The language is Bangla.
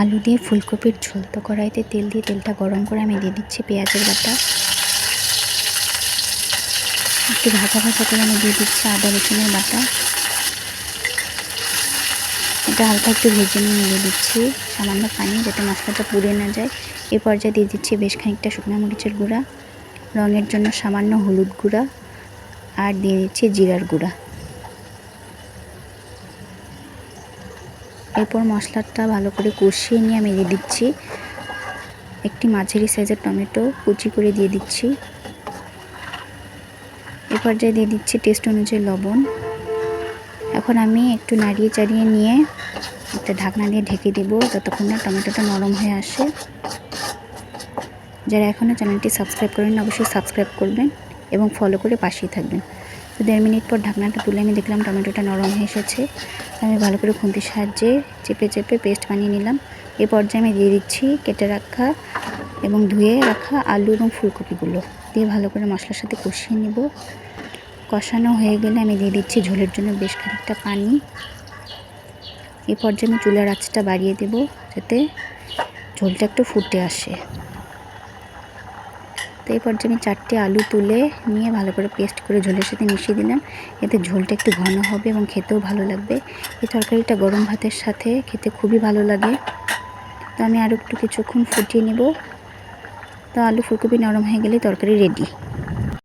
আলু দিয়ে ফুলকপির ঝোল তো কড়াইতে তেল দিয়ে তেলটা গরম করে আমি দিয়ে দিচ্ছি পেঁয়াজের বাটা। একটু ভাজা ভাজা করে আমি দিয়ে দিচ্ছি আদা, রসুনের বাটা। এটা হালকা একটু ভেজে নিয়ে দিয়ে দিচ্ছি, সামান্য পানি যাতে মশলাটা পুড়ে না যায়। এ পর্যায়ে দিয়ে দিচ্ছি বেশ খানিকটা শুকনো মরিচের গুঁড়া, রঙের জন্য সামান্য হলুদ গুঁড়া, আর দিয়ে দিচ্ছি জিরার গুঁড়া। এরপর মশলাটা ভালো করে কষিয়ে নিয়ে আমি দিয়ে দিচ্ছি। একটি মাঝারি সাইজের টমেটো কুচি করে দিয়ে দিচ্ছি। এ পর্যায়ে দিয়ে দিচ্ছি টেস্ট অনুযায়ী লবণ। এখন আমি একটু নাড়িয়ে চাড়িয়ে নিয়ে একটা ঢাকনা দিয়ে ঢেকে দেবো যতক্ষণ না টমেটোটা নরম হয়ে আসে। যারা এখনও চ্যানেলটি সাবস্ক্রাইব করেন অবশ্যই সাবস্ক্রাইব করবেন এবং ফলো করে পাশেই থাকবেন। তো দেড় মিনিট পর ঢাকনাটা তুলে আমি দেখলাম টমেটোটা নরম হয়ে এসেছে। আমি ভালো করে খুন্তির সাহায্যে চেপে চেপে পেস্ট বানিয়ে নিলাম। এ পর্যায়ে আমি দিয়ে দিচ্ছি কেটে রাখা এবং ধুয়ে রাখা আলু এবং ফুলকপিগুলো। দিয়ে ভালো করে মশলার সাথে কষিয়ে নেব। কষানো হয়ে গেলে আমি দিয়ে দিচ্ছি ঝোলের জন্য বেশ খানিকটা পানি। এই পর্যায়ে আমি চুলার আঁচটা বাড়িয়ে দেব যাতে ঝোলটা একটু ফুটে আসে। তো এই পর্যায়ে আমি চারটে আলু তুলে নিয়ে ভালো করে পেস্ট করে ঝোলের সাথে মিশিয়ে দিলাম। এতে ঝোলটা একটু ঘন হবে এবং খেতেও ভালো লাগবে। এই তরকারিটা গরম ভাতের সাথে খেতে খুবই ভালো লাগে। তো আমি আরও একটু কিছুক্ষণ ফুটিয়ে নেব। তো আলু ফুলকপি নরম হয়ে গেলে তরকারি রেডি